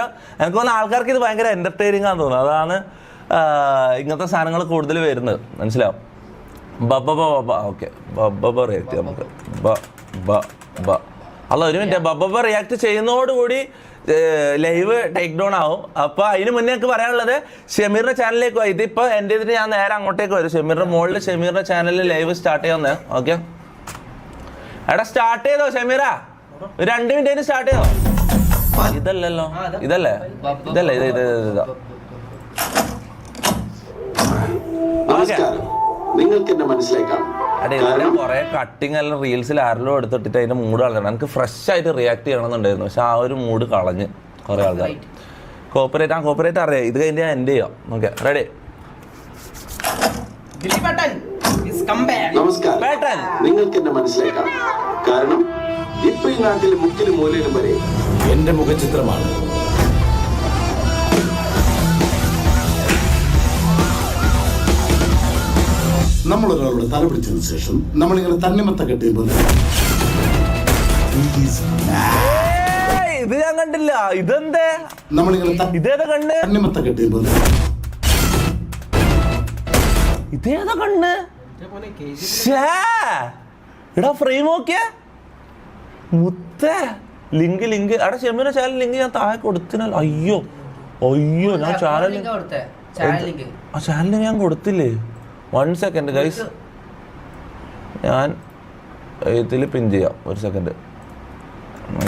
എനിക്ക് തോന്നുന്ന ആൾക്കാർക്ക് ഇത് ഭയങ്കര എന്റർടൈനിങ് ആണെന്ന് തോന്നുന്നു. അതാണ് ഇങ്ങനത്തെ സാധനങ്ങൾ കൂടുതൽ വരുന്നത്. മനസ്സിലാവും ബബ ബബ ഓക്കെ. ബബ റിയാക്ട് നമുക്ക്. ബ ബ ബ. അല്ല ഒരു മിനിറ്റ്. ബബ റിയാക്ട് ചെയ്യുന്നതോടുകൂടി ലൈവ് ടേക്ക് ഡൗൺ ആവും. അപ്പോൾ അതിന് മുന്നേ എനിക്ക് പറയാനുള്ളത് ഷമീറിന്റെ ചാനലിലേക്ക് പോയി ഇതിപ്പോ എന്റെ ഇതിന് ഞാൻ നേരെ അങ്ങോട്ടേക്ക് വരും. ഷമീറിന്റെ മുകളിൽ ഷമീറിന്റെ ചാനലിൽ ലൈവ് സ്റ്റാർട്ട് ചെയ്യാവുന്നേ ഓക്കെ? എടാ സ്റ്റാർട്ട് ചെയ്തോ ഷമീറ? രണ്ട് മിനിറ്റ് സ്റ്റാർട്ട് ചെയ്തോ? ഇതല്ലല്ലോ. ഇതല്ലേ? ഇതല്ലേ? ഇത് ഇത് ഇത് നിങ്ങൾക്ക് എന്നെ മനസ്സിലാക്കാം അതെ ഇതിന് കുറെ കട്ടിങ് എല്ലാം റീൽസിൽ ആരെല്ലോ എടുത്തിട്ട് അതിന്റെ മൂഡ് കളഞ്ഞു എനിക്ക് ഫ്രഷ് ആയിട്ട് റിയാക്ട് ചെയ്യണമെന്നുണ്ടായിരുന്നു. പക്ഷെ ആ ഒരു മൂഡ് കളഞ്ഞ് കുറെ ആൾക്കാർ കോപ്പറേറ്റ് ആ കോപ്പറേറ്റ് അറിയാം. ഇത് കഴിഞ്ഞ് എൻഡ് ചെയ്യാം. ഓക്കെ റെഡി നിങ്ങൾക്ക് എന്നെ മനസ്സിലാക്കാം കാരണം ഇപ്പൊ ഈ നാട്ടിലെ മുക്കിലും മൂലയിലും വരെ എന്റെ മുഖചിത്രമാണ്. നമ്മൾ ഒരാളോട് തല പിടിച്ചതിന് ശേഷം നമ്മളിങ്ങനെ തന്നിമത്ത കെട്ടിയപ്പോൾ ഏയ്, ഇത് ഞാൻ കണ്ടില്ല. ഇതെന്തേ? നമ്മളിങ്ങനെ ത- ഇതേതാ കണ്ണ്? തന്നിമത്ത കെട്ടിയപ്പോൾ ഇതേതാ കണ്ണ്. എടാ ഫ്രെയിം നോക്കിയ. മുത്തേ. Link link. അവിടെ ഷെമിയുടെ ചാനൽ ലിങ്ക് ഞാൻ താഴെ കൊടുത്തിനല്ലോ. അയ്യോ. അയ്യോ ഞാൻ ചാനൽ ആ ചാനൽ ഞാൻ കൊടുത്തില്ലേ? വൺ സെക്കൻഡ് ഗൈസ് ഞാൻ ഇതിൽ പിൻ ചെയ്യാം. ഒരു സെക്കൻഡ്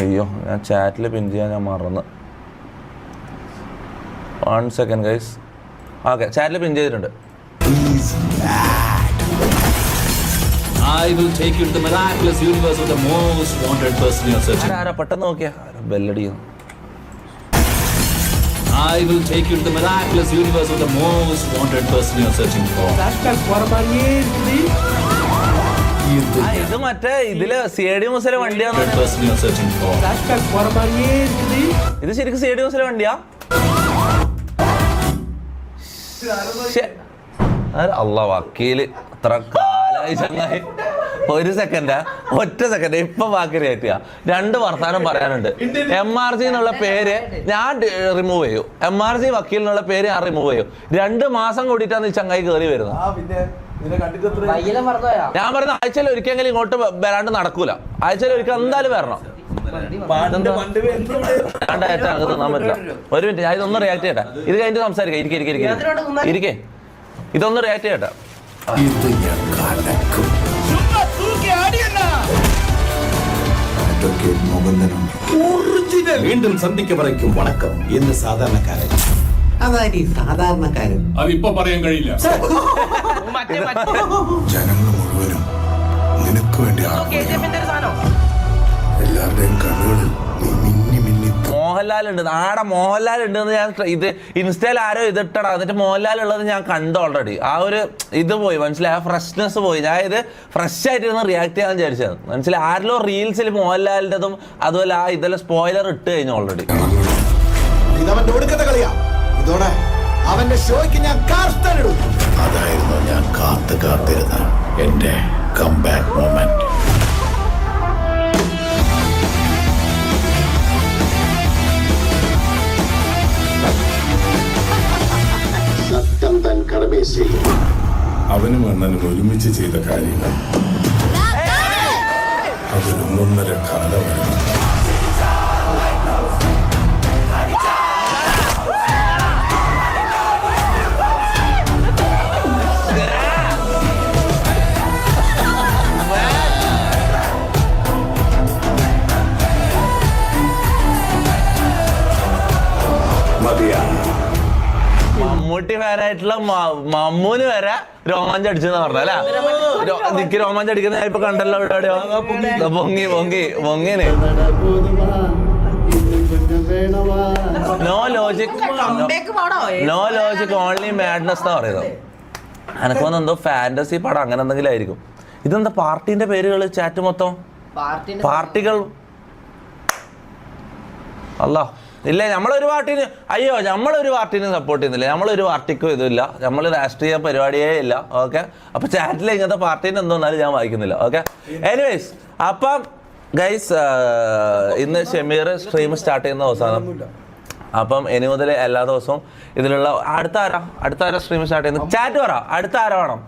അയ്യോ ഞാൻ ചാറ്റിൽ പിൻ ചെയ്യാൻ ഞാൻ മറന്ന്. വൺ സെക്കൻഡ് ഗൈസ് ഓക്കെ ചാറ്റിൽ പിൻ ചെയ്തിട്ടുണ്ട്. I will take you to the miraculous universe of the most wanted person you're searching. ആരാ പെട്ടെന്ന് നോക്കിയാ ബെല്ലടിക്കുന്നു I will take you to the miraculous universe of the most wanted person you're searching for. ഇത് മറ്റേ ഇതിൽ C D മുസിലെ വണ്ടിയാന്ന് Wanted person searching for. ഇത് ശരിക്കും C D മുസിലെ വണ്ടിയാ അല്ല വക്കീൽ അത്ര ചങ്ങായി. ഒരു സെക്കൻഡാ ഒറ്റ സെക്കൻഡ് ഇപ്പൊ ബാക്കി കയറ്റുക രണ്ട് വർത്താനം പറയാനുണ്ട്. എം ആർ ജി എന്നുള്ള പേര് ഞാൻ റിമൂവ് ചെയ്യൂ. എം ആർ ജി വക്കീൽ എന്നുള്ള പേര് ഞാൻ റിമൂവ് ചെയ്യൂ. രണ്ട് മാസം കൂടിയിട്ടാണ് ഈ ചങ്ങായി കയറി വരുന്നത്. ഞാൻ പറയുന്ന ആഴ്ചയിൽ ഒരിക്കലെങ്കിലും ഇങ്ങോട്ട് വരാണ്ട് നടക്കൂല. ആഴ്ചയിൽ ഒരിക്കൽ എന്തായാലും വരണം. പറ്റില്ല. ഒരു മിനിറ്റ് ഞാൻ ഇതൊന്ന് റിയാക്ട് ചെയ്യട്ടെ. ഇത് കഴിഞ്ഞിട്ട് സംസാരിക്കാം. ഇരിക്കെ ഇരിക്കെ ഇരിക്കെ ഇരിക്കെ. ഇതൊന്ന് റിയാക്ട് ചെയ്യട്ടെ. ഇത് ഞാൻ കലക്കും വീണ്ടും സന്ധിക്ക് പറയ്ക്കും വണക്കം എന്ന് സാധാരണക്കാരൻ. അതായത് ഈ സാധാരണക്കാരൻ. അതിപ്പോ പറയാൻ കഴിയില്ല. ജനങ്ങൾ മുഴുവനും നിനക്ക് വേണ്ടി എല്ലാവരുടെയും മിന്നി മോഹൻലാൽ ഉണ്ട് ആടെ മോഹൻലാൽ ഉണ്ട് എന്ന് ഞാൻ ഇത് ഇൻസ്റ്റയിൽ ആരോ ഇതിട്ടടാ. എന്നിട്ട് മോഹൻലാൽ ഉള്ളത് ഞാൻ കണ്ടു ഓൾറെഡി ആ ഒരു ഇത് പോയി. മനസ്സിലായി? ആ ഫ്രഷ്നെസ് പോയി. ഞാൻ ഇത് ഫ്രഷ് ആയിട്ട് ഇരുന്ന് റിയാക്ട് ചെയ്യാൻ വിചാരിച്ചത് മനസ്സിലായി? ആരിലോ റീൽസിൽ മോഹൻലാലിന്റെതും അതുപോലെ ആ ഇതെല്ലാം സ്പോയിലർ ഇട്ട് കഴിഞ്ഞു ഓൾറെഡി അവന്റെ ഷോയ്ക്ക് ഞാൻ അതായിരുന്നു ഞാൻ കാത്തു കാത്തിരുന്ന എന്റെ കംബാക്ക് മൊമെന്റ് അവനും അണ്ണനും ഒരുമിച്ച് ചെയ്ത കാര്യങ്ങൾ അതൊരൊന്നൊന്നര കാലമായിരുന്നു മമ്മൂട്ടി ഫാനായിട്ടുള്ള ആയിട്ടുള്ള മമ്മൂന് വരെ രോമാഞ്ചം അടിച്ചെന്ന് പറഞ്ഞ അല്ല? നിക്ക് രോമാഞ്ചം അടിക്കുന്ന ഞാൻ ഇപ്പൊ കണ്ടല്ലോ എവിടെയോ പൊങ്ങി. പൊങ്ങി പൊങ്ങിന്. No logic no logic only madness എന്നാ പറയുന്നത്. എനക്ക് വന്ന് എന്തോ ഫാന്റസി പടം അങ്ങനെ എന്തെങ്കിലും ആയിരിക്കും. ഇതെന്താ പാർട്ടിന്റെ പേരുകൾ ചാറ്റ് മൊത്തം? പാർട്ടികൾ. അല്ല ഇല്ല നമ്മളൊരു പാർട്ടിന് അയ്യോ നമ്മളൊരു പാർട്ടിനെ സപ്പോർട്ട് ചെയ്യുന്നില്ല. നമ്മളൊരു പാർട്ടിക്കും ഇതുമില്ല. നമ്മൾ രാഷ്ട്രീയ പരിപാടിയേ ഇല്ല ഓക്കെ അപ്പൊ ചാറ്റിൽ ഇങ്ങനത്തെ പാർട്ടീനെ എന്തോന്നാലും ഞാൻ വായിക്കുന്നില്ല ഓക്കെ എനിവേസ് അപ്പം ഗൈസ് ഇന്ന് ഷെമീർ സ്ട്രീം സ്റ്റാർട്ട് ചെയ്യുന്ന അവസാനം അപ്പം ഇനി മുതൽ എല്ലാ ദിവസവും ഇതിലുള്ള അടുത്ത ആരാ? അടുത്ത ആരാ സ്ട്രീം സ്റ്റാർട്ട് ചെയ്യുന്നത്? ചാറ്റ് പറ. അടുത്ത ആരാ വേണം?